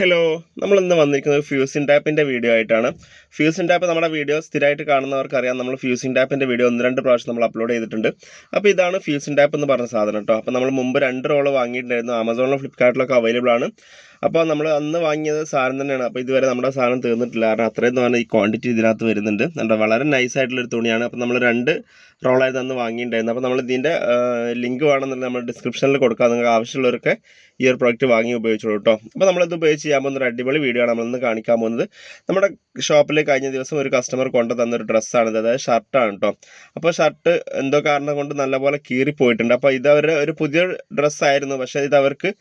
Hello നമ്മൾ ഇന്ന് വന്നിരിക്കുന്നത് ഫ്യൂസിൻ ടാപ്പിന്റെ വീഡിയോ ആയിട്ടാണ്. ഫ്യൂസിൻ ടാപ്പ് നമ്മുടെ വീഡിയോ സ്ഥിരമായിട്ട് കാണുന്നവർക്കറിയാം. നമ്മൾ ഫ്യൂസിൻ ടാപ്പിന്റെ വീഡിയോ ഒന്ന് രണ്ട് പ്രാവശ്യം നമ്മൾ അപ്ലോഡ് ചെയ്തിട്ടുണ്ട്. അപ്പോൾ ഇതാണ് ഫ്യൂസിൻ ടാപ്പ് എന്ന് പറഞ്ഞ സാധനം കേട്ടോ അപ്പോൾ നമ്മൾ മുമ്പ് രണ്ട് റോൾ വാങ്ങിയിട്ടുണ്ടായിരുന്നു. ആമസോണിലും ഫ്ലിപ്കാർട്ടിലൊക്കെ അവൈലബിൾ ആണ്. അപ്പോൾ നമ്മൾ അന്ന് വാങ്ങിയത് സാധനം തന്നെയാണ്. അപ്പോൾ ഇതുവരെ നമ്മുടെ സാധനം തീർന്നിട്ടില്ല. കാരണം അത്രയും തോന്നുന്ന ഈ ക്വാണ്ടിറ്റി ഇതിനകത്ത് വരുന്നുണ്ട്. നല്ല വളരെ നൈസ് ആയിട്ടുള്ളൊരു തുണിയാണ്. അപ്പോൾ നമ്മൾ രണ്ട് റോളായിരുന്നു അന്ന് വാങ്ങിയിട്ടുണ്ടായിരുന്നു. അപ്പോൾ നമ്മൾ ഇതിന്റെ ലിങ്ക് വേണമെന്നുണ്ടെങ്കിൽ നമ്മൾ ഡിസ്ക്രിപ്ഷനിൽ കൊടുക്കാം. നിങ്ങൾക്ക് ആവശ്യമുള്ളവർക്ക് ഈ ഒരു പ്രോഡക്റ്റ് വാങ്ങി ഉപയോഗിച്ചോളൂ കേട്ടോ അപ്പോൾ നമ്മളിത് ഉപയോഗിച്ച് ചെയ്യാൻ പോകുന്ന ഒരു അടിപൊളി വീഡിയോ ആണ് നമ്മളിന്ന് കാണിക്കാൻ പോകുന്നത്. നമ്മുടെ ഷോപ്പിൽ കഴിഞ്ഞ ദിവസം ഒരു കസ്റ്റമർ കൊണ്ടു തന്നൊരു ഡ്രസ്സാണിത് അതായത് ഷർട്ടാണ് കേട്ടോ അപ്പോൾ ഷർട്ട് എന്തോ കാരണം കൊണ്ട് നല്ലപോലെ കീറിപ്പോയിട്ടുണ്ട്. അപ്പോൾ ഇത് അവരുടെ ഒരു പുതിയ ഡ്രസ്സായിരുന്നു പക്ഷേ ഇത് അവർക്ക്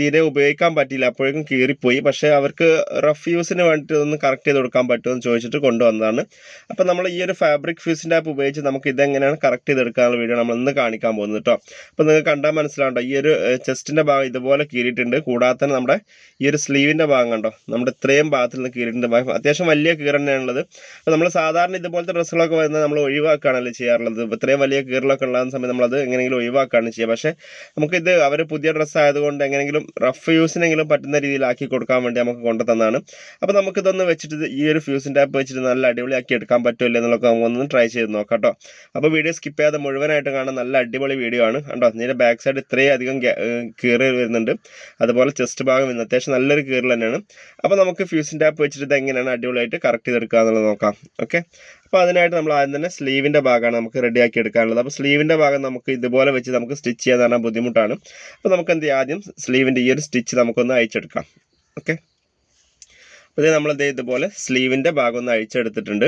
തീരെ ഉപയോഗിക്കാൻ പറ്റിയില്ല അപ്പോഴേക്കും കീറിപ്പോയി. പക്ഷേ അവർക്ക് റഫ് യൂസിന് വേണ്ടിയിട്ട് ഒന്ന് കറക്റ്റ് ചെയ്ത് കൊടുക്കാൻ പറ്റുമെന്ന് ചോദിച്ചിട്ട് കൊണ്ടുവന്നതാണ്. അപ്പോൾ നമ്മൾ ഈ ഒരു ഫാബ്രിക് ഫ്യൂസിന്റെ ആപ്പ് ഉപയോഗിച്ച് നമുക്ക് ഇതെങ്ങനെയാണ് കറക്റ്റ് ചെയ്തെടുക്കാനുള്ള വീഡിയോ നമ്മൾ ഇന്ന് കാണിക്കാൻ പോകുന്നത് കേട്ടോ അപ്പോൾ നിങ്ങൾക്ക് കണ്ടാൽ മനസ്സിലാവണ്ടോ? ഈ ഒരു ചെസ്റ്റിന്റെ ഭാഗം ഇതുപോലെ കീറിയിട്ടുണ്ട്. കൂടാതെ തന്നെ നമ്മുടെ ഈ ഒരു സ്ലീവിന്റെ ഭാഗം കണ്ടോ? നമ്മുടെ ഇത്രയും ഭാഗത്തിൽ നിന്ന് കീറിയിട്ടുണ്ട്. ഭാഗം അത്യാവശ്യം വലിയ കീറന്നെയാണുള്ളത് അപ്പോൾ നമ്മൾ സാധാരണ ഇതുപോലത്തെ ഡ്രസ്സുകളൊക്കെ വരുന്നത് നമ്മൾ ഒഴിവാക്കുകയാണല്ലോ ചെയ്യാറുള്ളത്. ഇത്രയും വലിയ കീറലൊക്കെ ഉള്ള സമയത്ത് നമ്മളത് എങ്ങനെയെങ്കിലും ഒഴിവാക്കുകയാണ് ചെയ്യുക. പക്ഷേ നമുക്കിത് അവർ പുതിയ ഡ്രസ്സ് ആയതുകൊണ്ട് എങ്ങനെയെങ്കിലും റഫ് യൂസിനെങ്കിലും പറ്റുന്ന രീതിയിലാക്കി കൊടുക്കാൻ വേണ്ടി നമുക്ക് കൊണ്ട് തന്നതാണ് അപ്പോൾ നമുക്കിതൊന്ന് വെച്ചിട്ട് ഈ ഒരു ഫ്യൂസിന്റെ ആപ്പ് വെച്ചിട്ട് നല്ല അടിപൊളിയാക്കി എടുക്കാൻ പറ്റുമല്ലോ എന്നുള്ളതൊക്കെ നമുക്കൊന്ന് ട്രൈ ചെയ്ത് നോക്കാം കേട്ടോ അപ്പോൾ വീഡിയോ സ്കിപ്പ് ചെയ്യാതെ മുഴുവനായിട്ട് കാണാൻ നല്ല അടിപൊളി വീഡിയോ ആണ്. കണ്ടോ? ഇതിന്റെ ബാക്ക് സൈഡ് ഇത്രയും അധികം കീറി വരുന്നുണ്ട്. അതുപോലെ ചെസ്റ്റ് ഭാഗം ഇന്ന് അത്യാവശ്യം നല്ലൊരു കീറൽ തന്നെയാണ്. അപ്പോൾ നമുക്ക് ഫ്യൂസിന്റെ ആപ്പ് വെച്ചിട്ട് ഇത് എങ്ങനെയാണ് അടിപൊളിയായിട്ട് കറക്റ്റ് ചെയ്തെടുക്കുക എന്നുള്ളത് നോക്കാം. ഓക്കെ അപ്പോൾ അതിനായിട്ട് നമ്മൾ ആദ്യം തന്നെ സ്ലീവിന്റെ ഭാഗമാണ് നമുക്ക് റെഡിയാക്കി എടുക്കാനുള്ളത്. അപ്പോൾ സ്ലീവിന്റെ ഭാഗം നമുക്ക് ഇതുപോലെ വെച്ച് നമുക്ക് സ്റ്റിച്ച് ചെയ്യാൻ പറഞ്ഞാൽ ബുദ്ധിമുട്ടാണ്. അപ്പോൾ നമുക്ക് എന്ത് ചെയ്യാം? ആദ്യം സ്ലീവിന്റെ ഈ ഒരു സ്റ്റിച്ച് നമുക്കൊന്ന് അയച്ചെടുക്കാം ഓക്കെ അപ്പോൾ ഇത് നമ്മൾ ഇതുപോലെ സ്ലീവിന്റെ ഭാഗം ഒന്ന് അഴിച്ചെടുത്തിട്ടുണ്ട്.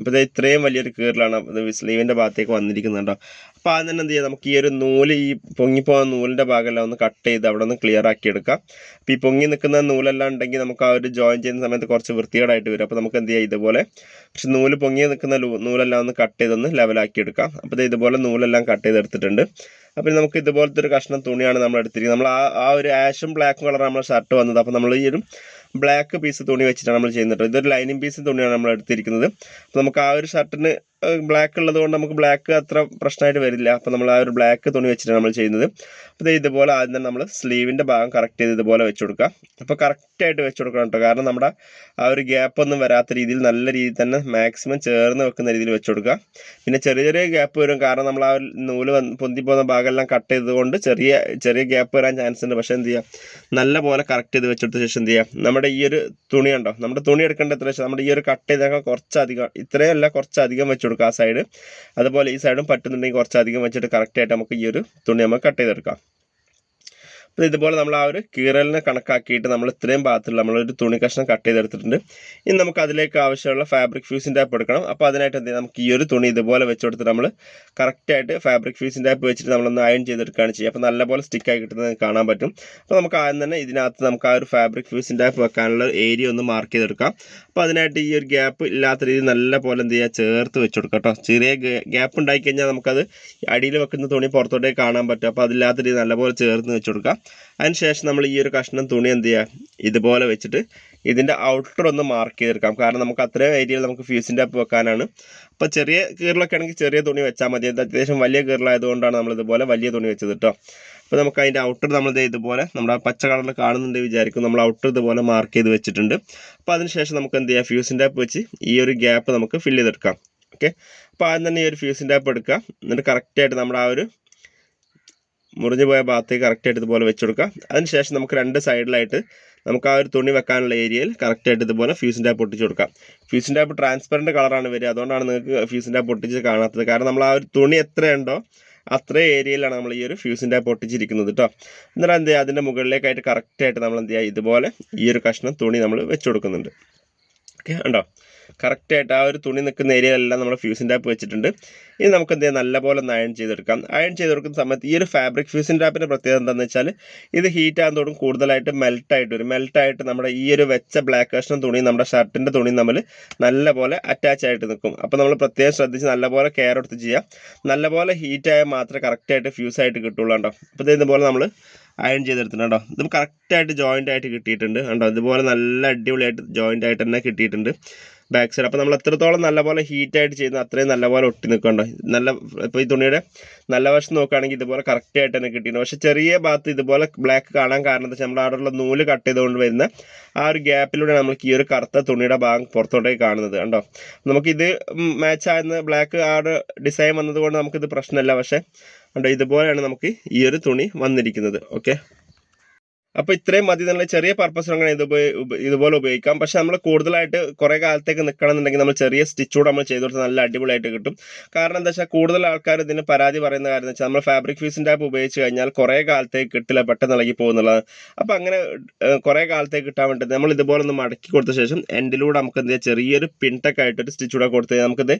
അപ്പോൾ ഇത് ഇത്രയും വലിയൊരു കീറിലാണ് സ്ലീവിന്റെ ഭാഗത്തേക്ക് വന്നിരിക്കുന്നത് കേട്ടോ. അപ്പോൾ ആദ്യം തന്നെ എന്ത് ചെയ്യാം? നമുക്ക് ഈ ഒരു നൂൽ ഈ പൊങ്ങിപ്പോകുന്ന നൂലിന്റെ ഭാഗമെല്ലാം ഒന്ന് കട്ട് ചെയ്ത് അവിടെ ഒന്ന് ക്ലിയർ ആക്കി എടുക്കാം. അപ്പോൾ ഈ പൊങ്ങി നിൽക്കുന്ന നൂലെല്ലാം ഉണ്ടെങ്കിൽ നമുക്ക് ആ ഒരു ജോയിൻ ചെയ്യുന്ന സമയത്ത് കുറച്ച് വൃത്തികേടായിട്ട് വരും. അപ്പോൾ നമുക്ക് എന്ത് ചെയ്യാം? ഇതുപോലെ പക്ഷെ നൂൽ പൊങ്ങി നിൽക്കുന്ന നൂലെല്ലാം ഒന്ന് കട്ട് ചെയ്തൊന്ന് ലെവലാക്കി എടുക്കാം. അപ്പോൾ ഇത് ഇതുപോലെ നൂലെല്ലാം കട്ട് ചെയ്തെടുത്തിട്ടുണ്ട് അപ്പോൾ നമുക്ക് ഇതുപോലത്തെ ഒരു കഷ്ണം തുണിയാണ് നമ്മൾ എടുത്തിരിക്കുന്നത്. നമ്മൾ ആ ആ ഒരു ആഷും ബ്ലാക്കും കളറാണ് നമ്മൾ ഷർട്ട് വന്നത്. അപ്പോൾ നമ്മൾ ഈ ഒരു ബ്ലാക്ക് പീസ് തുണി വെച്ചിട്ടാണ് നമ്മൾ ചെയ്യുന്നത് ഇതൊരു ലൈനിങ് പീസ് തുണിയാണ് നമ്മൾ എടുത്തിരിക്കുന്നത്. അപ്പോൾ നമുക്ക് ആ ഒരു ഷർട്ടിന് ബ്ലാക്ക് ഉള്ളത് കൊണ്ട് നമുക്ക് ബ്ലാക്ക് അത്ര പ്രശ്നമായിട്ട് വരില്ല. അപ്പോൾ നമ്മൾ ആ ഒരു ബ്ലാക്ക് തുണി വെച്ചിട്ടാണ് നമ്മൾ ചെയ്യുന്നത്. അപ്പോൾ ഇതുപോലെ ആദ്യം തന്നെ നമ്മൾ സ്ലീവിന്റെ ഭാഗം കറക്റ്റ് ചെയ്ത് ഇതുപോലെ വെച്ച് കൊടുക്കുക. അപ്പോൾ കറക്റ്റായിട്ട് വെച്ച് കൊടുക്കണം കേട്ടോ. കാരണം നമ്മുടെ ആ ഒരു ഗ്യാപ്പ് ഒന്നും വരാത്ത രീതിയിൽ നല്ല രീതിയിൽ തന്നെ മാക്സിമം ചേർന്ന് വെക്കുന്ന രീതിയിൽ വെച്ച് കൊടുക്കുക. പിന്നെ ചെറിയ ചെറിയ ഗ്യാപ്പ് വരും. കാരണം നമ്മൾ ആ നൂൽ വന്ന് പൊന്തി പോകുന്ന ഭാഗമെല്ലാം കട്ട് ചെയ്തതുകൊണ്ട് ചെറിയ ചെറിയ ഗ്യാപ്പ് വരാൻ ചാൻസ് ഉണ്ട്. പക്ഷേ എന്ത് ചെയ്യുക നല്ല പോലെ കറക്റ്റ് ചെയ്ത് വെച്ചെടുത്ത ശേഷം എന്ത് ചെയ്യുക നമ്മുടെ ഈ ഒരു തുണി നമ്മുടെ തുണി എടുക്കേണ്ട എത്ര നമ്മുടെ ഈ ഒരു കട്ട് ചെയ്തേക്കാൾ കുറച്ചധികം ഇത്രയല്ല കുറച്ചധികം വെച്ച് കൊടുക്കുക ആ സൈഡ് അതുപോലെ ഈ സൈഡും പറ്റുന്നുണ്ടെങ്കിൽ കുറച്ചധികം വെച്ചിട്ട് കറക്റ്റായിട്ട് നമുക്ക് ഈ ഒരു തുണി നമുക്ക് കട്ട് ചെയ്തെടുക്കാം. അപ്പോൾ ഇതുപോലെ നമ്മൾ ആ ഒരു കീറലിനെ കണക്കാക്കിയിട്ട് നമ്മൾ ഇത്രയും ഭാഗത്തുള്ള നമ്മളൊരു തുണി കഷ്ണം കട്ട് ചെയ്തെടുത്തിട്ടുണ്ട്. ഇനി നമുക്ക് അതിലേക്ക് ആവശ്യമുള്ള ഫാബ്രിക് ഫ്യൂസിന്റെ ആപ്പ് എടുക്കണം. അപ്പോൾ അതിനായിട്ട് എന്ത് നമുക്ക് ഈ ഒരു തുണി ഇതുപോലെ വെച്ച് നമ്മൾ കറക്റ്റായിട്ട് ഫാബ്രിക് ഫ്യൂസിന്റെ ആപ്പ് വെച്ചിട്ട് നമ്മളൊന്ന് അയൺ ചെയ്തെടുക്കുകയാണ് ചെയ്യുക. അപ്പോൾ നല്ലപോലെ സ്റ്റിക്കായി കിട്ടുന്നത് കാണാൻ പറ്റും. അപ്പോൾ നമുക്ക് ആദ്യം തന്നെ ഇതിനകത്ത് നമുക്ക് ആ ഒരു ഫാബ്രിക് ഫ്യൂസിന്റെ ആപ്പ് വെക്കാനുള്ള ഏരിയ ഒന്ന് മാർക്ക് ചെയ്തെടുക്കാം. അപ്പോൾ അതിനായിട്ട് ഈ ഒരു ഗ്യാപ്പ് ഇല്ലാത്ത രീതിയിൽ നല്ല പോലെ എന്ത് ചെയ്യുക? ചേർത്ത് വെച്ച് കൊടുക്കാം കേട്ടോ. ചെറിയ ഗ്യാപ്പ് ഉണ്ടായി കഴിഞ്ഞാൽ നമുക്കത് അടിയിൽ വെക്കുന്ന തുണി പുറത്തോട്ടേക്ക് കാണാൻ പറ്റും. അപ്പോൾ അതില്ലാത്ത രീതി നല്ലപോലെ ചേർത്ത് വെച്ച് കൊടുക്കാം അതിനുശേഷം നമ്മൾ ഈ ഒരു കഷ്ണം തുണി എന്ത് ചെയ്യുക ഇതുപോലെ വെച്ചിട്ട് ഇതിന്റെ ഔട്ടർ ഒന്ന് മാർക്ക് ചെയ്തെടുക്കാം. കാരണം നമുക്ക് അത്രയും ഏരിയയിൽ നമുക്ക് ഫ്യൂസിന്റെ അപ്പ് വെക്കാനാണ്. അപ്പോൾ ചെറിയ കീറിലൊക്കെ ആണെങ്കിൽ ചെറിയ തുണി വെച്ചാൽ മതി. അത്യാവശ്യം വലിയ കീറിലായതുകൊണ്ടാണ് നമ്മൾ ഇതുപോലെ വലിയ തുണി വെച്ചത് കേട്ടോ അപ്പോൾ നമുക്ക് അതിന്റെ ഔട്ടർ നമ്മൾ ഇതുപോലെ നമ്മുടെ പച്ച കളറിൽ കാണുന്നുണ്ട് വിചാരിക്കും. നമ്മൾ ഔട്ടർ ഇതുപോലെ മാർക്ക് ചെയ്ത് വെച്ചിട്ടുണ്ട്. അപ്പോൾ അതിനുശേഷം നമുക്ക് എന്ത് ചെയ്യാം? ഫ്യൂസിന്റെ അപ്പ് വെച്ച് ഈ ഒരു ഗ്യാപ്പ് നമുക്ക് ഫില്ല് ചെയ്തെടുക്കാം. ഓക്കെ അപ്പോൾ ആദ്യം തന്നെ ഈ ഒരു ഫ്യൂസിന്റെ ആപ്പ് എടുക്കുക. എന്നിട്ട് കറക്റ്റായിട്ട് നമ്മുടെ ആ ഒരു മുറിഞ്ഞു പോയ ഭാഗത്തേക്ക് കറക്റ്റായിട്ട് ഇതുപോലെ വെച്ച് അതിനുശേഷം നമുക്ക് രണ്ട് സൈഡിലായിട്ട് നമുക്ക് ആ ഒരു തുണി വെക്കാനുള്ള ഏരിയയിൽ കറക്റ്റായിട്ട് ഇതുപോലെ ഫ്യൂസിന്റെ ആപ്പ് പൊട്ടിച്ച് കൊടുക്കാം. ഫ്യൂസിന്റെ ആപ്പ് ട്രാൻസ്പെറന്റ് കളറാണ് വരിക. അതുകൊണ്ടാണ് നിങ്ങൾക്ക് ഫ്യൂസിന്റെ ആപ്പ് പൊട്ടിച്ച് കാണാത്തത്. കാരണം നമ്മൾ ആ ഒരു തുണി എത്രയുണ്ടോ അത്ര ഏരിയയിലാണ് നമ്മൾ ഈ ഒരു ഫ്യൂസിന്റെ പൊട്ടിച്ചിരിക്കുന്നത് കേട്ടോ എന്നിട്ട് എന്ത് ചെയ്യുക? അതിന്റെ മുകളിലേക്കായിട്ട് കറക്റ്റായിട്ട് നമ്മൾ എന്ത് ചെയ്യുക? ഇതുപോലെ ഈ ഒരു കഷ്ണം തുണി നമ്മൾ വെച്ച് കൊടുക്കുന്നുണ്ട്. ഓക്കെ? ഉണ്ടോ കറക്റ്റായിട്ട് ആ ഒരു തുണി നിൽക്കുന്ന ഏരിയയിലെല്ലാം നമ്മൾ ഫ്യൂസിന്റെ ആപ്പ് വെച്ചിട്ടുണ്ട്. ഇനി നമുക്ക് എന്ത് ചെയ്യാം? നല്ലപോലെ ഒന്ന് അയൺ ചെയ്തെടുക്കാം. അയൺ ചെയ്ത് കൊടുക്കുന്ന സമയത്ത് ഈ ഒരു ഫാബ്രിക് ഫ്യൂസിന്റെ ആപ്പിന്റെ പ്രത്യേകത എന്താണെന്ന് വെച്ചാൽ ഇത് ഹീറ്റ് ആകുന്നതോടും കൂടുതലായിട്ട് മെൽട്ടായിട്ട് വരും. മെൽട്ടായിട്ട് നമ്മുടെ ഈ ഒരു വെച്ച ബ്ലാക്ക് കഷ്ണം തുണി നമ്മുടെ ഷർട്ടിന്റെ തുണി തമ്മിൽ നല്ലപോലെ അറ്റാച്ച് ആയിട്ട് നിൽക്കും. അപ്പോൾ നമ്മൾ പ്രത്യേകം ശ്രദ്ധിച്ച് നല്ലപോലെ കെയർ എടുത്ത് ചെയ്യാം. നല്ലപോലെ ഹീറ്റായാൽ മാത്രമേ കറക്റ്റായിട്ട് ഫ്യൂസ് ആയിട്ട് കിട്ടുള്ളൂ കേട്ടോ അപ്പോൾ ഇത് ഇതുപോലെ നമ്മൾ അയൺ ചെയ്തെടുത്തിട്ടുണ്ട് കേട്ടോ ഇത് കറക്റ്റായിട്ട് ജോയിന്റ് ആയിട്ട് കിട്ടിയിട്ടുണ്ട് കണ്ടോ? ഇതുപോലെ നല്ല അടിപൊളിയായിട്ട് ജോയിന്റ് ആയിട്ട് തന്നെ കിട്ടിയിട്ടുണ്ട്. ബാക്ക് സൈഡ് അപ്പോൾ നമ്മൾ എത്രത്തോളം നല്ലപോലെ ഹീറ്റായിട്ട് ചെയ്യുന്ന അത്രയും നല്ലപോലെ ഒട്ടി നിൽക്കണ്ടോ നല്ല ഇപ്പോൾ ഈ തുണിയുടെ നല്ല വശം നോക്കുകയാണെങ്കിൽ ഇതുപോലെ കറക്റ്റായിട്ട് തന്നെ കിട്ടിയിട്ടുണ്ട്. പക്ഷേ ചെറിയ ഭാഗത്ത് ഇതുപോലെ ബ്ലാക്ക് കാണാൻ കാരണം എന്താ വെച്ചാൽ നമ്മൾ അവിടെയുള്ള നൂൽ കട്ട് ചെയ്തുകൊണ്ട് വരുന്ന ആ ഒരു ഗ്യാപ്പിലൂടെ നമുക്ക് ഈ ഒരു കറുത്ത തുണിയുടെ ഭാഗം പുറത്തോട്ടേക്ക് കാണുന്നത് കണ്ടോ? നമുക്കിത് മാച്ച് ആയിരുന്ന ബ്ലാക്ക് ആ ഒരു ഡിസൈൻ വന്നതുകൊണ്ട് നമുക്കിത് പ്രശ്നമല്ല. പക്ഷേ കണ്ടോ ഇതുപോലെയാണ് നമുക്ക് ഈ ഒരു തുണി വന്നിരിക്കുന്നത്. ഓക്കെ അപ്പോൾ ഇത്രയും മതി എന്നുള്ള ചെറിയ പർപ്പസിനങ്ങനെ ഇത് ഇതുപോലെ ഉപയോഗിക്കാം. പക്ഷെ നമ്മൾ കൂടുതലായിട്ട് കുറേ കാലത്തേക്ക് നിൽക്കണമെന്നുണ്ടെങ്കിൽ നമ്മൾ ചെറിയ സ്റ്റിച്ചൂടെ നമ്മൾ ചെയ്ത് കൊടുത്താൽ നല്ല അടിപൊളിയായിട്ട് കിട്ടും. കാരണം എന്താ വെച്ചാൽ കൂടുതൽ ആൾക്കാർ ഇതിന് പരാതി പറയുന്ന കാര്യം വെച്ചാൽ നമ്മൾ ഫാബ്രിക് ഫീസിന്റെ ആപ്പ് ഉപയോഗിച്ച് കഴിഞ്ഞാൽ കുറേ കാലത്തേക്ക് കിട്ടില്ല പെട്ടെന്ന് ഇളകി പോകുന്നുള്ളതാണ്. അപ്പോൾ അങ്ങനെ കുറെ കാലത്തേക്ക് കിട്ടാൻ വേണ്ടി നമ്മൾ ഇതുപോലെ ഒന്ന് മടക്കി കൊടുത്ത ശേഷം എൻഡിലൂടെ നമുക്ക് എന്താ ചെറിയൊരു പിൻടെക് ആയിട്ട് ഒരു സ്റ്റിച്ചൂടെ കൊടുത്ത് കഴിഞ്ഞാൽ നമുക്കിത്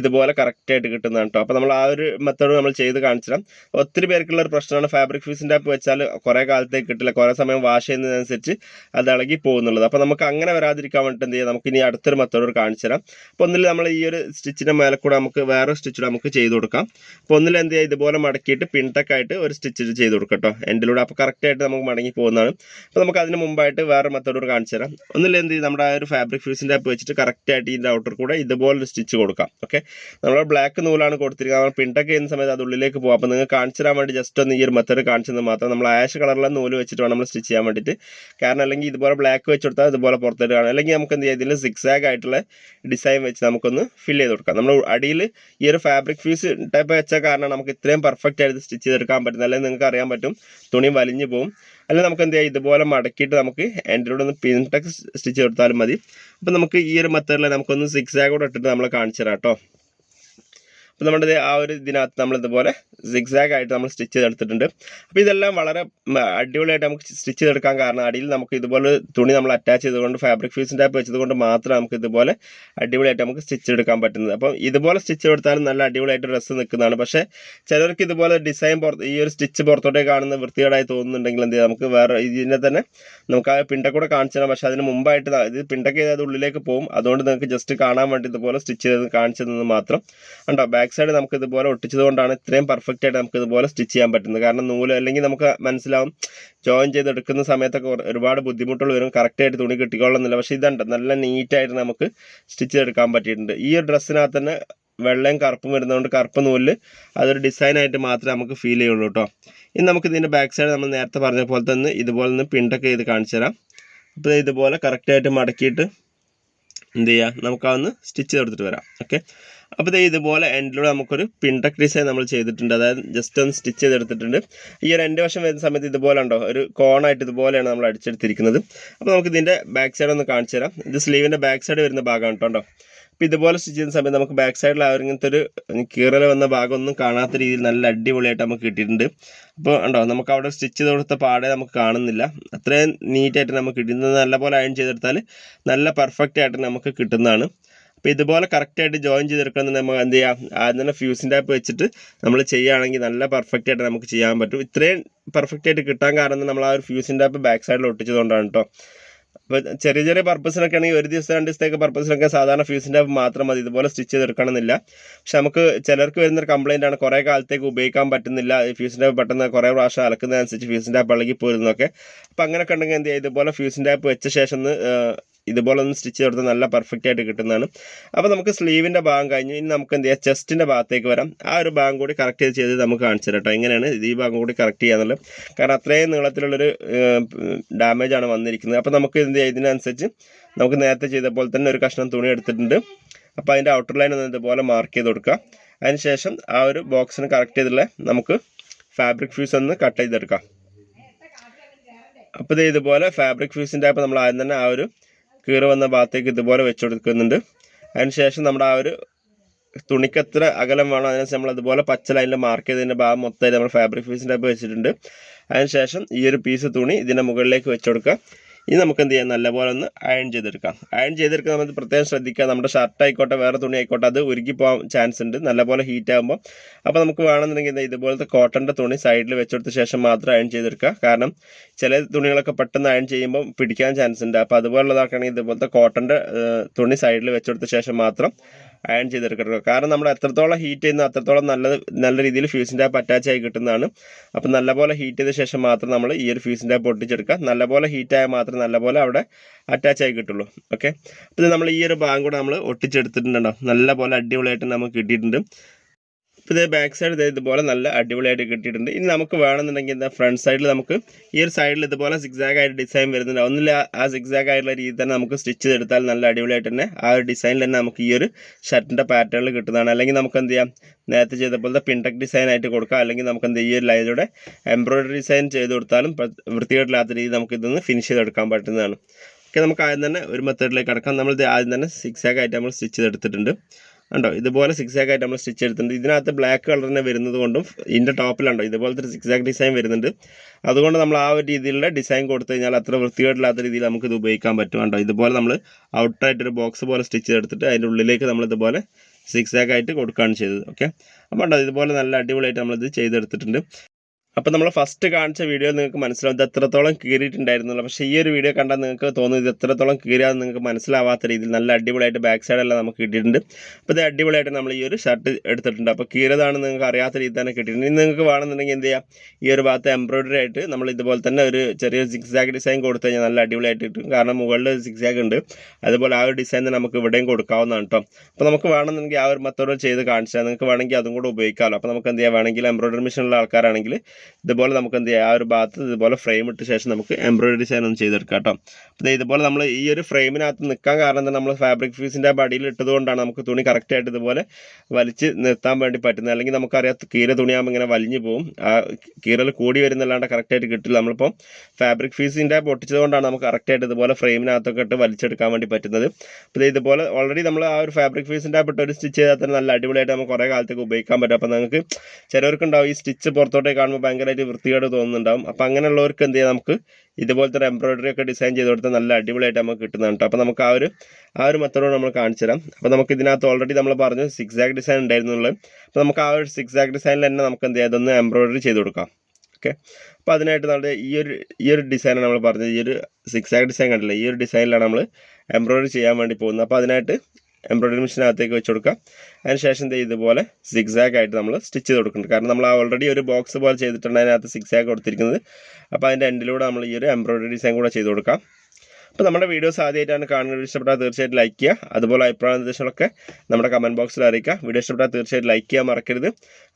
ഇതുപോലെ കറക്റ്റായിട്ട് കിട്ടുന്നതാണ് കേട്ടോ അപ്പോൾ നമ്മൾ ആ ഒരു മെത്തേഡ് നമ്മൾ ചെയ്ത് കാണിച്ചിടാം തരാം ഒത്തിരി പേർക്കുള്ള ഒരു പ്രശ്നമാണ് ഫാബ്രിക് ഫീസിന്റെ ആപ്പ് വെച്ചാൽ കുറേ കാലത്തേക്ക് കിട്ടില്ല കുറേ സമയം വാഷ് ചെയ്യുന്നതിനനുസരിച്ച് അത് ഇളകി പോകുന്നുള്ളത്. അപ്പോൾ നമുക്ക് അങ്ങനെ വരാതിരിക്കാൻ വേണ്ടിയിട്ട് എന്ത് ചെയ്യാം? നമുക്ക് ഇനി അടുത്തൊരു മെത്തേഡ് കാണിച്ചു തരാം. അപ്പോൾ ഒന്നിൽ നമ്മൾ ഈ ഒരു സ്റ്റിച്ചിന്റെ മേലെ കൂടെ നമുക്ക് വേറെ സ്റ്റിച്ച് നമുക്ക് ചെയ്ത് കൊടുക്കാം. അപ്പോൾ ഒന്നിൽ എന്ത് ചെയ്യുക ഇതുപോലെ മടക്കിയിട്ട് പിൻടക്കായിട്ട് ഒരു സ്റ്റിച്ച് ചെയ്ത് കൊടുക്കാം കേട്ടോ. എൻഡിലൂടെ അപ്പോൾ കറക്റ്റായിട്ട് നമുക്ക് മടങ്ങി പോകുന്നതാണ്. അപ്പോൾ നമുക്ക് അതിന് മുമ്പായിട്ട് വേറെ മെത്തേഡ് കാണിച്ചു തരാം. ഒന്നിൽ എന്ത് ചെയ്യും? നമ്മുടെ ആ ഒരു ഫാബ്രിക് ഫ്യൂസിന്റെ ആപ്പ് വെച്ചിട്ട് കറക്റ്റായിട്ട് ഇതിന്റെ ഔട്ടർ കൂടെ ഇതുപോലെ സ്റ്റിച്ച് കൊടുക്കാം. ഓക്കെ നമ്മൾ ബ്ലാക്ക് നൂലാണ് കൊടുത്തിരിക്കുന്നത്. നമ്മൾ പിൻടക്ക് ചെയ്യുന്ന സമയത്ത് അത് ഉള്ളിലേക്ക് പോകും അപ്പോൾ നിങ്ങൾക്ക് കാണിച്ചു തരാൻ വേണ്ടി ജസ്റ്റ് ഒന്ന് ഈ ഒരു മെത്തേഡ് കാണിച്ചത് മാത്രം. നമ്മൾ ആഷ് കളറിലെ നൂൽ വെച്ചിട്ട് വേണം നമ്മൾ സ്റ്റിച്ച് ചെയ്യാൻ വേണ്ടിയിട്ട്. കാരണം അല്ലെങ്കിൽ ഇതുപോലെ ബ്ലാക്ക് വെച്ച് കൊടുത്താൽ ഇതുപോലെ പുറത്തേക്ക് കാണും. അല്ലെങ്കിൽ നമുക്ക് എന്ത് ചെയ്യാം ഇതിൽ സിക്സാഗ് ആയിട്ടുള്ള ഡിസൈൻ വെച്ച് നമുക്കൊന്ന് ഫില്ല് ചെയ്ത് കൊടുക്കാം. നമ്മൾ അടിയിൽ ഈ ഒരു ഫാബ്രിക് ഫീസ് ടൈപ്പ് വെച്ച കാരണം നമുക്ക് ഇത്രയും പെർഫെക്റ്റ് ആയിട്ട് സ്റ്റിച്ച് ചെയ്തെടുക്കാൻ പറ്റുന്നത് അല്ലെങ്കിൽ നിങ്ങൾക്ക് അറിയാൻ പറ്റും തുണി വലിഞ്ഞു പോകും അല്ലെങ്കിൽ നമുക്ക് എന്ത് ചെയ്യാം ഇതുപോലെ മടക്കിയിട്ട് നമുക്ക് എൻഡിലൂടെ ഒന്ന് പിൻടെക്സ് സ്റ്റിച്ച് കൊടുത്താലും മതി. അപ്പോൾ നമുക്ക് ഈ ഒരു മെത്തേഡിൽ നമുക്കൊന്ന് സിക്സാഗ് കൂടെ ഇട്ടിട്ട് നമ്മൾ കാണിച്ചു തരാം കേട്ടോ. അപ്പോൾ നമ്മുടെ ആ ഒരു ഇതിനകത്ത് നമ്മൾ ഇതുപോലെ സിക്സാഗ് ആയിട്ട് നമ്മൾ സ്റ്റിച്ച് ചെയ്തെടുത്തിട്ടുണ്ട്. അപ്പോൾ ഇതെല്ലാം വളരെ അടിപൊളിയായിട്ട് നമുക്ക് സ്റ്റിച്ച് ചെയ്തെടുക്കാൻ കാരണം അടിയിൽ നമുക്ക് ഇതുപോലെ തുണി നമ്മൾ അറ്റാച്ച് ചെയ്തുകൊണ്ട് ഫാബ്രിക് ഫീസിന്റെ ടാപ്പ് വെച്ചതുകൊണ്ട് മാത്രം നമുക്ക് ഇതുപോലെ അടിപൊളിയായിട്ട് നമുക്ക് സ്റ്റിച്ച് എടുക്കാൻ പറ്റുന്നത്. അപ്പം ഇതുപോലെ സ്റ്റിച്ച് എടുത്താലും നല്ല അടിപൊളിയായിട്ട് ഡ്രസ്സ് നിൽക്കുന്നതാണ്. പക്ഷേ ചിലർക്ക് ഇതുപോലെ ഡിസൈൻ പുറത്ത് ഈ ഒരു സ്റ്റിച്ച് പുറത്തോട്ടേ കാണുന്ന വൃത്തികേടായി തോന്നുന്നുണ്ടെങ്കിൽ എന്ത് നമുക്ക് വേറെ ഇതിനെ തന്നെ നമുക്ക് ആ പിണ്ടക്കൂടെ കൂടെ കാണിച്ചു തരാം. പക്ഷേ അതിന് മുമ്പായിട്ട് ഇത് പിണ്ടൊക്കെ അത് ഉള്ളിലേക്ക് പോകും അതുകൊണ്ട് നിങ്ങൾക്ക് ജസ്റ്റ് കാണാൻ വേണ്ടി ഇതുപോലെ സ്റ്റിച്ച് ചെയ്ത് കാണിച്ചു തന്നത് മാത്രം. ഉണ്ടോ ബാക്ക് സൈഡ് നമുക്ക് ഇതുപോലെ ഒട്ടിച്ചത് കൊണ്ടാണ് ഇത്രയും പെർഫെക്റ്റ് ആയിട്ട് നമുക്ക് ഇതുപോലെ സ്റ്റിച്ച് ചെയ്യാൻ പറ്റുന്നത്. കാരണം നൂൽ അല്ലെങ്കിൽ നമുക്ക് മനസ്സിലാവും ജോയിൻ ചെയ്തെടുക്കുന്ന സമയത്തൊക്കെ ഒരുപാട് ബുദ്ധിമുട്ടുകൾ വരും കറക്റ്റായിട്ട് തുണി കിട്ടിക്കൊള്ളുന്നില്ല പക്ഷേ ഇതുണ്ട് നല്ല നീറ്റായിട്ട് നമുക്ക് സ്റ്റിച്ച് ചെയ്തെടുക്കാൻ പറ്റിയിട്ടുണ്ട്. ഈ ഒരു ഡ്രസ്സിനകത്ത് തന്നെ വെള്ളയും കറുപ്പും വരുന്നതുകൊണ്ട് കറുപ്പ് നൂലിൽ അതൊരു ഡിസൈനായിട്ട് മാത്രമേ നമുക്ക് ഫീൽ ചെയ്യുള്ളൂ കേട്ടോ ഇനി നമുക്ക് ഇതിന്റെ ബാക്ക് സൈഡ് നമ്മൾ നേരത്തെ പറഞ്ഞ പോലെ തന്നെ ഇതുപോലെ ഒന്ന് പിണ്ടൊക്കെ ചെയ്ത് കാണിച്ചു തരാം. അപ്പോൾ ഇതുപോലെ കറക്റ്റായിട്ട് മടക്കിയിട്ട് എന്ത് ചെയ്യുക നമുക്കതൊന്ന് സ്റ്റിച്ച് ചെയ്തെടുത്തിട്ട് വരാം. ഓക്കെ അപ്പോൾ ദേ ഇതുപോലെ എൻഡിലൂടെ നമുക്കൊരു പിണ്ടക് ഡിസൈൻ നമ്മൾ ചെയ്തിട്ടുണ്ട്. അതായത് ജസ്റ്റ് ഒന്ന് സ്റ്റിച്ച് ചെയ്തെടുത്തിട്ടുണ്ട്. ഈ ഒരു എന്റെ വശം വരുന്ന സമയത്ത് ഇതുപോലെ ഉണ്ടോ ഒരു കോണായിട്ട് ഇതുപോലെയാണ് നമ്മൾ അടിച്ചെടുത്തിരിക്കുന്നത്. അപ്പോൾ നമുക്ക് ഇതിന്റെ ബാക്ക് സൈഡ് ഒന്ന് കാണിച്ചു തരാം. ഇത് സ്ലീവിന്റെ ബാക്ക് സൈഡ് വരുന്ന ഭാഗമാണ് കേട്ടോ അപ്പോൾ ഇതുപോലെ സ്റ്റിച്ച് ചെയ്യുന്ന സമയത്ത് നമുക്ക് ബാക്ക് സൈഡിൽ ആ ഒരു ഇങ്ങനത്തെ ഒരു കീറൽ വന്ന ഭാഗം ഒന്നും കാണാത്ത രീതിയിൽ നല്ല അടിപൊളിയായിട്ട് നമുക്ക് കിട്ടിയിട്ടുണ്ട്. അപ്പോൾ ഉണ്ടോ? നമുക്ക് അവിടെ സ്റ്റിച്ച് ചെയ്ത് കൊടുത്ത പാടെ നമുക്ക് കാണുന്നില്ല. അത്രയും നീറ്റായിട്ട് നമുക്ക് കിട്ടുന്നത് നല്ലപോലെ അയൺ ചെയ്തെടുത്താൽ നല്ല പെർഫെക്റ്റ് ആയിട്ട് നമുക്ക് കിട്ടുന്നതാണ്. അപ്പോൾ ഇതുപോലെ കറക്റ്റായിട്ട് ജോയിൻ ചെയ്തെടുക്കണം നമ്മൾ എന്ത് ചെയ്യാം? ആദ്യം തന്നെ ഫ്യൂസിന്റെ ആപ്പ് വെച്ചിട്ട് നമ്മൾ ചെയ്യുകയാണെങ്കിൽ നല്ല പെർഫെക്റ്റ് ആയിട്ട് നമുക്ക് ചെയ്യാൻ പറ്റും. ഇത്രയും പെർഫെക്റ്റ് ആയിട്ട് കിട്ടാൻ കാരണം നമ്മൾ ആ ഒരു ഫ്യൂസിന്റെ ആപ്പ് ബാക്ക് സൈഡിൽ ഒട്ടിച്ചതുകൊണ്ടാണ് കേട്ടോ അപ്പോൾ ചെറിയ ചെറിയ പർപ്പസിനൊക്കെ ആണെങ്കിൽ ഒരു ദിവസം രണ്ട് ദിവസത്തേക്ക് പർപ്പസിനൊക്കെ സാധാരണ ഫ്യൂസിന്റെ മാത്രം മതി. ഇതുപോലെ സ്റ്റിച്ച് ചെയ്തെടുക്കണമെന്നില്ല. പക്ഷെ നമുക്ക് ചിലർക്ക് വരുന്നൊരു കംപ്ലൈന്റ് ആണ് കുറേ കാലത്തേക്ക് ഉപയോഗിക്കാൻ പറ്റുന്നില്ല. ഫ്യൂസിന്റെ പെട്ടെന്ന് കുറേ പ്രാവശ്യം അലക്കുന്നതനുസരിച്ച് ഫ്യൂസിന്റെ ആപ്പ് ഇളകി പോരുന്നൊക്കെ അപ്പോൾ അങ്ങനെയൊക്കെ ഉണ്ടെങ്കിൽ എന്ത് ചെയ്യുക ഇതുപോലെ ഫ്യൂസിന്റെ ആപ്പ് വെച്ച ശേഷം ഇതുപോലെ ഒന്ന് സ്റ്റിച്ച് ചെയ്തെടുത്താൽ നല്ല പെർഫെക്റ്റ് ആയിട്ട് കിട്ടുന്നതാണ്. അപ്പോൾ നമുക്ക് സ്ലീവിന്റെ ഭാഗം കഴിഞ്ഞു ഇനി നമുക്ക് എന്ത് ചെയ്യാം? ചെസ്റ്റിന്റെ ഭാഗത്തേക്ക് വരാം. ആ ഒരു ഭാഗം കൂടി കറക്റ്റ് ചെയ്ത് നമുക്ക് കാണിച്ചു തരാം കേട്ടോ എങ്ങനെയാണ് ഈ ഭാഗം കൂടി കറക്റ്റ് ചെയ്യാന്നുള്ളത് കാരണം അത്രയും നീളത്തിലുള്ളൊരു ഡാമേജ് ആണ് വന്നിരിക്കുന്നത്. അപ്പോൾ നമുക്ക് എന്ത് ചെയ്യാം? ഇതിനനുസരിച്ച് നമുക്ക് നേരത്തെ ചെയ്ത പോലെ തന്നെ ഒരു കഷ്ണം തുണി എടുത്തിട്ടുണ്ട്. അപ്പോൾ അതിന്റെ ഔട്ടർ ലൈൻ ഒന്ന് ഇതുപോലെ മാർക്ക് ചെയ്ത് കൊടുക്കുക. അതിനുശേഷം ആ ഒരു ബോക്സിന് കറക്റ്റ് ചെയ്തിട്ടുള്ള നമുക്ക് ഫാബ്രിക് ഫ്യൂസ് ഒന്ന് കട്ട് ചെയ്തെടുക്കാം. അപ്പോൾ ഇത് ഇതുപോലെ ഫാബ്രിക് ഫ്യൂസിന്റെ അപ്പോൾ നമ്മൾ ആദ്യം തന്നെ ആ ഒരു കീറ് വന്ന ഭാഗത്തേക്ക് ഇതുപോലെ വെച്ച് കൊടുക്കുന്നുണ്ട് അതിനുശേഷം നമ്മുടെ ആ ഒരു തുണിക്ക് എത്ര അകലം വേണം. അതിനനുസരിച്ച് നമ്മൾ അതുപോലെ പച്ച ലൈനിൽ മാർക്ക് ചെയ്തതിന്റെ ഭാഗം മൊത്തമായിട്ട് നമ്മൾ ഫാബ്രിക് പീസിന്റെ വെച്ചിട്ടുണ്ട്. അതിനുശേഷം ഈ ഒരു പീസ് തുണി ഇതിന്റെ മുകളിലേക്ക് വെച്ച് കൊടുക്കുക ഇനി നമുക്ക് എന്ത് ചെയ്യാം? നല്ലപോലെ ഒന്ന് അയൺ ചെയ്തെടുക്കാം. അയൺ ചെയ്തെടുക്കാൻ നമ്മൾ പ്രത്യേകം ശ്രദ്ധിക്കുക നമ്മുടെ ഷർട്ട് ആയിക്കോട്ടെ വേറെ തുണി ആയിക്കോട്ടെ അത് ഉരുക്കി പോകാൻ ചാൻസ് ഉണ്ട്. നല്ലപോലെ ഹീറ്റ് ആകുമ്പോൾ അപ്പോൾ നമുക്ക് വേണമെന്നുണ്ടെങ്കിൽ ഇതുപോലത്തെ കോട്ടന്റെ തുണി സൈഡിൽ വെച്ചെടുത്ത ശേഷം മാത്രം അയൺ ചെയ്തെടുക്കുക. കാരണം ചില തുണികളൊക്കെ പെട്ടെന്ന് അയൺ ചെയ്യുമ്പോൾ പിടിക്കാൻ ചാൻസ് ഉണ്ട്. അപ്പോൾ അതുപോലുള്ളതാക്കുകയാണെങ്കിൽ ഇതുപോലത്തെ കോട്ടന്റെ തുണി സൈഡിൽ വെച്ചെടുത്ത ശേഷം മാത്രം അയൺ ചെയ്തെടുക്കുക കാരണം നമ്മൾ എത്രത്തോളം ഹീറ്റ് ചെയ്യുന്ന അത്രത്തോളം നല്ല നല്ല രീതിയിൽ ഫ്യൂസിന്റെ ടാപ്പ് അറ്റാച്ച് ആയി കിട്ടുന്നതാണ്. അപ്പോൾ നല്ലപോലെ ഹീറ്റ് ചെയ്ത ശേഷം മാത്രം നമ്മൾ ഈ ഒരു ഫ്യൂസിന്റെ ടാപ്പ് പൊട്ടിച്ചെടുക്കുക. നല്ലപോലെ ഹീറ്റ് ആയാൽ മാത്രം നല്ലപോലെ അവിടെ അറ്റാച്ച് ആയി കിട്ടുള്ളൂ. ഓക്കെ അപ്പോൾ നമ്മൾ ഈ ഒരു ഭാഗം കൂടെ നമ്മൾ ഒട്ടിച്ചെടുത്തിട്ടുണ്ടോ നല്ലപോലെ അടിപൊളിയായിട്ട് നമുക്ക് കിട്ടിയിട്ടുണ്ട്. ഇപ്പോൾ ഇതേ ബാക്ക് സൈഡ് ഇതേ ഇതുപോലെ നല്ല അടിപൊളിയായിട്ട് കിട്ടിയിട്ടുണ്ട്. ഇനി നമുക്ക് വേണമെന്നുണ്ടെങ്കിൽ എന്താ ഫ്രണ്ട് സൈഡിൽ നമുക്ക് ഈ ഒരു സൈഡിൽ ഇതുപോലെ സിക്സാഗ് ആയിട്ട് ഡിസൈൻ വരുന്നുണ്ട്. ഒന്നില്ല ആ സിക്സാഗ് ആയിട്ടുള്ള രീതി തന്നെ നമുക്ക് സ്റ്റിച്ച് ചെയ്തെടുത്താൽ നല്ല അടിപൊളിയായിട്ട് തന്നെ ആ ഒരു ഡിസൈനിൽ തന്നെ നമുക്ക് ഈ ഒരു ഷർട്ടിന്റെ പാറ്റേണിൽ കിട്ടുന്നതാണ്. അല്ലെങ്കിൽ നമുക്ക് എന്ത് ചെയ്യാം? നേരത്തെ ചെയ്ത പോലത്തെ പിൻടെക് ഡിസൈൻ ആയിട്ട് കൊടുക്കാം. അല്ലെങ്കിൽ നമുക്ക് എന്ത് ഈ ഒരു ലൈനിലൂടെ എംബ്രോയിഡറി ഡിസൈൻ ചെയ്ത് കൊടുത്താലും പ്ര- രീതിയിൽ രീതി നമുക്ക് ഇതൊന്ന് ഫിനിഷ് ചെയ്തെടുക്കാൻ പറ്റുന്നതാണ്. ഓക്കെ നമുക്ക് ആദ്യം തന്നെ ഒരു മെത്തേഡിലേക്ക് കിടക്കാം. നമ്മൾ ആദ്യം തന്നെ സിക്സാഗ് ആയിട്ട് നമ്മൾ സ്റ്റിച്ച് ചെയ്തെടുത്തിട്ടുണ്ട്. ഉണ്ടോ? ഇതുപോലെ സിക്സാഗ് ആയിട്ട് നമ്മൾ സ്റ്റിച്ച് എടുത്തിട്ടുണ്ട്. ഇതിനകത്ത് ബ്ലാക്ക് കളർ തന്നെ വരുന്നത് കൊണ്ടും ഇതിന്റെ ടോപ്പിലുണ്ടോ ഇതുപോലത്തെ ഒരു ആക്ക് ഡിസൈൻ വരുന്നുണ്ട്. അതുകൊണ്ട് നമ്മൾ ആ ഒരു രീതിയിലുള്ള ഡിസൈൻ കൊടുത്തു കഴിഞ്ഞാൽ അത്ര വൃത്തികേടില്ലാത്ത രീതിയിൽ നമുക്ക് ഇത് ഉപയോഗിക്കാൻ പറ്റും കണ്ടോ? ഇതുപോലെ നമ്മൾ ഔട്ടായിട്ടൊരു ബോക്സ് പോലെ സ്റ്റിച്ച് ചെയ്തെടുത്തിട്ട് അതിന്റെ ഉള്ളിലേക്ക് നമ്മൾ ഇതുപോലെ സിക്സാഗ് ആയിട്ട് കൊടുക്കുകയാണ് ചെയ്തത്. ഓക്കെ അപ്പോൾ ഉണ്ടോ ഇതുപോലെ നല്ല അടിപൊളിയായിട്ട് നമ്മളിത് ചെയ്തെടുത്തിട്ടുണ്ട്. അപ്പോൾ നമ്മൾ ഫസ്റ്റ് കാണിച്ച വീഡിയോ നിങ്ങൾക്ക് മനസ്സിലാവും ഇത് എത്രത്തോളം കീറിയിട്ടുണ്ടായിരുന്നില്ല പക്ഷേ ഈ ഒരു വീഡിയോ കണ്ടാൽ നിങ്ങൾക്ക് തോന്നുന്നു ഇത് എത്രത്തോളം കീറിയാന്ന് നിങ്ങൾക്ക് മനസ്സിലാവാത്ത രീതിയിൽ നല്ല അടിപൊളിയായിട്ട് ബാക്ക് സൈഡെല്ലാം നമുക്ക് കിട്ടിയിട്ടുണ്ട്. അപ്പോൾ ഇത് അടിപൊളിയായിട്ട് നമ്മൾ ഈ ഒരു ഷർട്ട് എടുത്തിട്ടുണ്ട്. അപ്പോൾ കീറിയതാണെന്ന് നിങ്ങൾക്ക് അറിയാത്ത രീതി തന്നെ കിട്ടിയിട്ടുണ്ട്. ഇനി നിങ്ങൾക്ക് വേണമെന്നുണ്ടെങ്കിൽ എന്ത് ചെയ്യാം? ഈ ഒരു ഭാഗത്ത് എംബ്രോയിഡറി ആയിട്ട് നമ്മൾ ഇതുപോലെ തന്നെ ഒരു ചെറിയ സിക്സാഗ് ഡിസൈൻ കൊടുത്തു കഴിഞ്ഞാൽ നല്ല അടിപൊളിയായിട്ട് കിട്ടും. കാരണം മുകളിൽ സിക്സാഗ് ഉണ്ട്. അതുപോലെ ആ ഒരു ഡിസൈൻ തന്നെ നമുക്ക് ഇവിടെയും കൊടുക്കാവുന്നതാണ് കേട്ടോ അപ്പോൾ നമുക്ക് വേണമെന്നുണ്ടെങ്കിൽ ആ ഒരു മെത്തേഡ് ചെയ്ത് കാണിച്ചാൽ നിങ്ങൾക്ക് വേണമെങ്കിൽ അതും കൂടെ ഉപയോഗിക്കാമല്ലോ അപ്പോൾ നമുക്ക് എന്ത് ചെയ്യാം? വേണമെങ്കിൽ എംബ്രോയിഡറി മെഷീനുള്ള ആൾക്കാരാണെങ്കിൽ ഇതുപോലെ നമുക്ക് എന്ത് ചെയ്യാം? ആ ഒരു ഭാഗത്ത് ഇതുപോലെ ഫ്രെയിം ഇട്ട ശേഷം നമുക്ക് എംബ്രോയിഡറി ഡിസൈൻ ഒന്ന് ചെയ്തെടുക്കാം കേട്ടോ. അപ്പോൾ ഇതുപോലെ നമ്മൾ ഈ ഒരു ഫ്രെയിമിനകത്ത് നിൽക്കാൻ കാരണം തന്നെ നമ്മൾ ഫാബ്രിക് ഫീസിന്റെ അടിയിൽ ഇട്ടതുകൊണ്ടാണ് നമുക്ക് തുണി കറക്റ്റായിട്ട് ഇതുപോലെ വലിച്ച് നിർത്താൻ വേണ്ടി പറ്റുന്നത്. അല്ലെങ്കിൽ നമുക്കറിയാം കീര തുണിയാകുമ്പോൾ ഇങ്ങനെ വലിഞ്ഞു പോകും ആ കീറൽ കൂടി വരുന്നല്ലാണ്ട് കറക്റ്റായിട്ട് കിട്ടില്ല. നമ്മളിപ്പോൾ ഫാബ്രിക് ഫീസിന്റെ പൊട്ടിച്ചത് കൊണ്ടാണ് നമുക്ക് കറക്റ്റായിട്ട് ഇതുപോലെ ഫ്രെയിമിനകത്തൊക്കെ ഇട്ട് വലിച്ചെടുക്കാൻ വേണ്ടി പറ്റുന്നത്. അപ്പോൾ ഇതുപോലെ ഓൾറെഡി നമ്മൾ ആ ഒരു ഫാബ്രിക് ഫീസിന്റെ ഇട്ട് ഒരു സ്റ്റിച്ച് ചെയ്താൽ തന്നെ നല്ല അടിപൊളിയായിട്ട് നമുക്ക് കുറേ കാലത്തേക്ക് ഉപയോഗിക്കാൻ പറ്റും. അപ്പോൾ നിങ്ങൾക്ക് ചിലവർക്കുണ്ടാവും ഈ സ്റ്റിച്ച് പുറത്തോട്ടേക്ക് കാണുമ്പോൾ ഭയങ്കരമായിട്ട് വൃത്തികേട് തോന്നുന്നുണ്ടാവും. അപ്പോൾ അങ്ങനെയുള്ളവർക്ക് എന്ത് ചെയ്യാം? നമുക്ക് ഇതുപോലത്തെ ഒരു എംബ്രോയിഡറി ഒക്കെ ഡിസൈൻ ചെയ്ത് കൊടുത്താൽ നല്ല അടിപൊളിയായിട്ട് നമുക്ക് കിട്ടുന്നതാണ് കേട്ടോ അപ്പോൾ നമുക്ക് ആ ഒരു ആ ഒരു മെത്തേഡ് നമ്മൾ കാണിച്ചു തരാം. അപ്പോൾ നമുക്ക് ഇതിനകത്ത് ഓൾറെഡി നമ്മൾ പറഞ്ഞു സിക്സ് ആക് ഡിസൈൻ ഉണ്ടായിരുന്നുള്ളത് അപ്പോൾ നമുക്ക് ആ ഒരു സിക്സ് ആക് ഡിസൈനിൽ തന്നെ നമുക്ക് എന്ത് ചെയ്യാം? ഇതൊന്ന് എംബ്രോയിഡറി ചെയ്ത് കൊടുക്കാം. ഓക്കെ അപ്പോൾ അതിനായിട്ട് നമ്മൾ ഈ ഒരു ഈ ഒരു ഡിസൈനാണ് നമ്മൾ പറഞ്ഞത്. ഈ ഒരു സിക്സ് ആക് ഡിസൈൻ കണ്ടില്ല? ഈ ഒരു ഡിസൈനിലാണ് നമ്മൾ എംബ്രോയിഡറി ചെയ്യാൻ വേണ്ടി പോകുന്നത്. അപ്പോൾ അതിനായിട്ട് എംബ്രോയിഡറി മെഷീനകത്തേക്ക് വെച്ച് കൊടുക്കുക. അതിനുശേഷം ഇതുപോലെ സിക്സാഗ് ആയിട്ട് നമ്മൾ സ്റ്റിച്ച് ചെയ്ത് കൊടുക്കുന്നുണ്ട്. കാരണം നമ്മൾ ഓൾറെഡി ഒരു ബോക്സ് പോലെ ചെയ്തിട്ടുണ്ട് അതിനകത്ത് സിക്സാഗ് കൊടുത്തിരിക്കുന്നത്. അപ്പോൾ അതിന്റെ എൻഡിലൂടെ നമ്മൾ ഈ ഒരു എംബ്രോയിഡറി ഡിസൈൻ കൂടെ ചെയ്ത് കൊടുക്കാം. അപ്പോൾ നമ്മുടെ വീഡിയോസ് ആദ്യമായിട്ടാണ് കാണുന്നത് ഇഷ്ടപ്പെട്ടാൽ തീർച്ചയായിട്ടും ലൈക്ക് ചെയ്യുക. അതുപോലെ അഭിപ്രായ നിർദ്ദേശങ്ങളൊക്കെ നമ്മുടെ കമന്റ് ബോക്സിൽ അറിയിക്കുക. വീഡിയോ ഇഷ്ടപ്പെട്ടാൽ തീർച്ചയായിട്ടും ലൈക്ക് ചെയ്യാൻ മറക്കരുത്.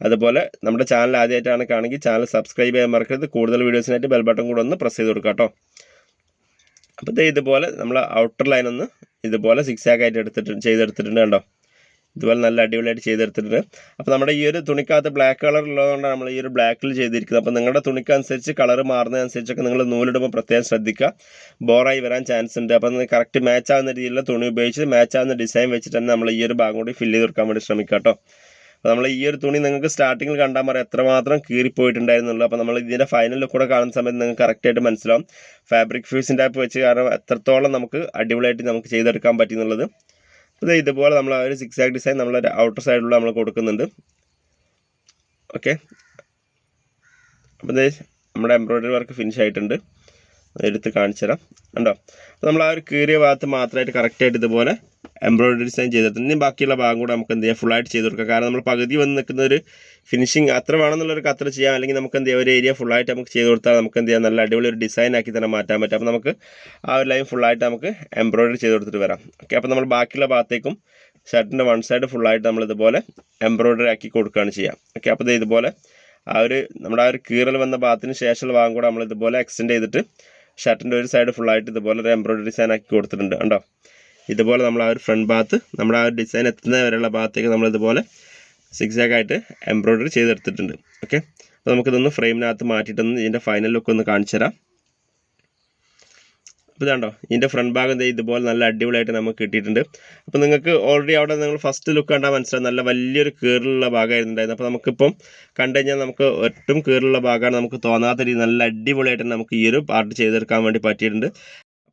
അതുപോലെ നമ്മുടെ ചാനൽ ആദ്യമായിട്ടാണ് കാണുമെങ്കിൽ ചാനൽ സബ്സ്ക്രൈബ് ചെയ്യാൻ മറക്കരുത്. കൂടുതൽ വീഡിയോസിനായിട്ട് ബെൽ ബട്ടൺ കൂടെ ഒന്ന് പ്രസ് ചെയ്ത് കൊടുക്കാം കേട്ടോ. അപ്പോൾ ഇതുപോലെ നമ്മൾ ഔട്ടർ ലൈൻ ഒന്ന് ഇതുപോലെ സിക്സ് ആയിട്ട് എടുത്തിട്ട് ചെയ്തെടുത്തിട്ടുണ്ട് കണ്ടോ? ഇതുപോലെ നല്ല അടിപൊളിയായിട്ട് ചെയ്തെടുത്തിട്ടുണ്ട്. അപ്പോൾ നമ്മുടെ ഈ ഒരു തുണിക്കകത്ത് ബ്ലാക്ക് കളർ ഉള്ളതുകൊണ്ടാണ് നമ്മൾ ഈ ഒരു ബ്ലാക്കിൽ ചെയ്തിരിക്കുന്നത്. അപ്പോൾ നിങ്ങളുടെ തുണിക്ക് അനുസരിച്ച് കളർ മാറുന്നതനുസരിച്ചൊക്കെ നിങ്ങൾ നൂലിടുമ്പോൾ പ്രത്യേകം ശ്രദ്ധിക്കുക. ബോറായി വരാൻ ചാൻസ് ഉണ്ട്. അപ്പോൾ കറക്റ്റ് മാച്ച് ആവുന്ന രീതിയിലുള്ള തുണി ഉപയോഗിച്ച് മാച്ച് ആവുന്ന ഡിസൈൻ വെച്ചിട്ട് തന്നെ നമ്മൾ ഈ ഒരു ഭാഗം കൂടി ഫില്ല് ചെയ്ത് കൊടുക്കാൻ വേണ്ടി ശ്രമിക്കാം കേട്ടോ. നമ്മൾ ഈ ഒരു തുണി നിങ്ങൾക്ക് സ്റ്റാർട്ടിങ്ങിൽ കണ്ടാൽ പറയാം എത്രമാത്രം കീറിപ്പോയിട്ടുണ്ടായിരുന്നുള്ളൂ. അപ്പോൾ നമ്മൾ ഇതിന്റെ ഫൈനലിൽ കൂടെ കാണുന്ന സമയത്ത് നിങ്ങൾക്ക് കറക്റ്റായിട്ട് മനസ്സിലാവും. ഫാബ്രിക് ഫ്യൂസിന്റെ ആപ്പ് വെച്ച് കാരണം എത്രത്തോളം നമുക്ക് അടിപൊളിയായിട്ട് നമുക്ക് ചെയ്തെടുക്കാൻ പറ്റുന്നുള്ളത് അപ്പോൾ ഇതുപോലെ നമ്മൾ ഒരു സിക്സ് ആക് ഡിസൈൻ നമ്മൾ ഔട്ടർ സൈഡിലുള്ള നമ്മൾ കൊടുക്കുന്നുണ്ട്. ഓക്കെ അപ്പോൾ നമ്മുടെ എംബ്രോയ്ഡറി വർക്ക് ഫിനിഷ് ആയിട്ടുണ്ട്. എടുത്ത് കാണിച്ചു തരാം കണ്ടോ? അപ്പോൾ നമ്മൾ ആ ഒരു കീറിയ ഭാഗത്ത് മാത്രമായിട്ട് കറക്റ്റായിട്ട് ഇതുപോലെ എംബ്രോയ്ഡറി ഡിസൈൻ ചെയ്തിട്ടുണ്ട്. ഇനി ബാക്കിയുള്ള ഭാഗം കൂടെ നമുക്ക് എന്ത് ചെയ്യാം? ഫുള്ളായിട്ട് ചെയ്ത് കൊടുക്കാം. കാരണം നമ്മൾ പകുതി വന്ന് നിൽക്കുന്ന ഒരു ഫിനിഷിങ് അത്ര വേണമെന്നുള്ളവർക്ക് അത്ര ചെയ്യാം. അല്ലെങ്കിൽ നമുക്ക് എന്ത് ചെയ്യാം? ഒരു ഏരിയ ഫുള്ളായിട്ട് നമുക്ക് ചെയ്ത് കൊടുത്താൽ നമുക്ക് എന്ത് ചെയ്യാം? നല്ല അടിപൊളി ഒരു ഡിസൈൻ ആക്കി തന്നെ മാറ്റാൻ പറ്റും. അപ്പോൾ നമുക്ക് ആ ഒരു ലൈൻ ഫുള്ളായിട്ട് നമുക്ക് എംബ്രോയ്ഡറി ചെയ്ത് കൊടുത്തിട്ട് വരാം. ഓക്കെ അപ്പോൾ നമ്മൾ ബാക്കിയുള്ള ഭാഗത്തേക്കും ഷർട്ടിന്റെ വൺ സൈഡ് ഫുള്ളായിട്ട് നമ്മൾ ഇതുപോലെ എംബ്രോയ്ഡറി ആക്കി കൊടുക്കുകയാണ് ചെയ്യാം. ഓക്കെ അപ്പോൾ ഇത് ഇതുപോലെ ആ ഒരു നമ്മുടെ ആ ഒരു കീറൽ വന്ന ഭാഗത്തിന് ശേഷമുള്ള ഭാഗം കൂടെ നമ്മൾ ഇതുപോലെ എക്സ്റ്റെൻഡ് ചെയ്തിട്ട് ഷർട്ടിന്റെ ഒരു സൈഡ് ഫുള്ളായിട്ട് ഇതുപോലെ ഒരു എംബ്രോയ്ഡറി ഡിസൈൻ ആക്കി കൊടുത്തിട്ടുണ്ട്. കണ്ടോ? ഇതുപോലെ നമ്മൾ ആ ഒരു ഫ്രണ്ട് ഭാഗത്ത് നമ്മുടെ ആ ഒരു ഡിസൈൻ എത്തുന്ന വരെയുള്ള ഭാഗത്തേക്ക് നമ്മൾ ഇതുപോലെ സിക്സാക്ക് ആയിട്ട് എംബ്രോയ്ഡറി ചെയ്തെടുത്തിട്ടുണ്ട്. ഓക്കെ അപ്പോൾ നമുക്കിതൊന്ന് ഫ്രെയിമിനകത്ത് മാറ്റിയിട്ടൊന്ന് ഇതിന്റെ ഫൈനൽ ലുക്ക് ഒന്ന് കാണിച്ചു തരാം. അപ്പോൾ ഇതാണ്ടോ? ഇതിന്റെ ഫ്രണ്ട് ഭാഗം ഇതുപോലെ നല്ല അടിപൊളിയായിട്ട് നമുക്ക് കിട്ടിയിട്ടുണ്ട്. അപ്പോൾ നിങ്ങൾക്ക് ഓൾറെഡി അവിടെ നിങ്ങൾ ഫസ്റ്റ് ലുക്ക് കണ്ടാൽ മനസ്സിലാവും. നല്ല വലിയൊരു കീറിലുള്ള ഭാഗമായിരുന്നു ഉണ്ടായിരുന്നത് അപ്പോൾ നമുക്കിപ്പം കണ്ടു കഴിഞ്ഞാൽ നമുക്ക് ഒട്ടും കീറിലുള്ള ഭാഗമാണ് നമുക്ക് തോന്നാത്ത രീതി നല്ല അടിപൊളിയായിട്ട് നമുക്ക് ഈ ഒരു പാർട്ട് ചെയ്തെടുക്കാൻ വേണ്ടി പറ്റിയിട്ടുണ്ട്.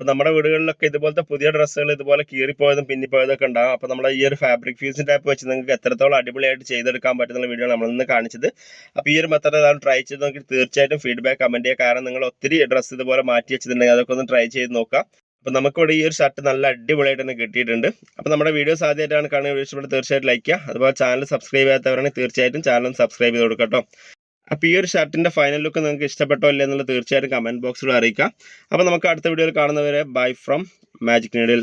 അപ്പോൾ നമ്മുടെ വീടുകളിലൊക്കെ ഇതുപോലത്തെ പുതിയ ഡ്രസ്സുകൾ ഇതുപോലെ കീറിപ്പോയതും പിന്നിപ്പോയതൊക്കെ ഉണ്ടാകും അപ്പോൾ നമ്മുടെ ഈ ഒരു ഫാബ്രിക് ഫ്യൂസിൻ ആപ്പ് വെച്ച് നിങ്ങൾക്ക് എത്രത്തോളം അടിപൊളിയായിട്ട് ചെയ്തെടുക്കാൻ പറ്റുന്ന വീഡിയോ നമ്മൾ ഇന്ന് കാണിച്ചത്. അപ്പോൾ ഈ ഒരു മെത്തഡ് ഏതാണ് ട്രൈ ചെയ്ത് നോക്കി തീർച്ചയായിട്ടും ഫീഡ്ബാക്ക് കമന്റ് ചെയ്യുക കാരണം നിങ്ങൾ ഒത്തിരി ഡ്രസ്സ് ഇതുപോലെ മാറ്റി വെച്ചിട്ടുണ്ടെങ്കിൽ അതൊക്കെ ഒന്ന് ട്രൈ ചെയ്ത് നോക്കാം. അപ്പോൾ നമുക്കിവിടെ ഈ ഒരു ഷർട്ട് നല്ല അടിപൊളിയായിട്ട് തന്നെ കിട്ടിയിട്ടുണ്ട്. അപ്പോൾ നമ്മുടെ വീഡിയോസ് ആദ്യമായിട്ടാണ് കാണുന്നത്. വീഡിയോസ് തീർച്ചയായിട്ടും ലൈക്ക് ചെയ്യുക. അതുപോലെ ചാനൽ സബ്സ്ക്രൈബ് ചെയ്യാത്തവരാണെങ്കിൽ തീർച്ചയായിട്ടും ചാനൽ സബ്സ്ക്രൈബ് ചെയ്ത് കൊടുക്കുക കേട്ടോ. അപ്പോൾ ഈ ഒരു ഷർട്ടിന്റെ ഫൈനൽ ലുക്ക് നിങ്ങൾക്ക് ഇഷ്ടപ്പെട്ടോ ഇല്ലേ എന്നുള്ളത് തീർച്ചയായിട്ടും കമന്റ് ബോക്സിൽ അറിയിക്കാം. അപ്പോൾ നമുക്ക് അടുത്ത വീഡിയോയിൽ കാണുന്നവരെ ബൈ ഫ്രം മാജിക് നീഡിൽ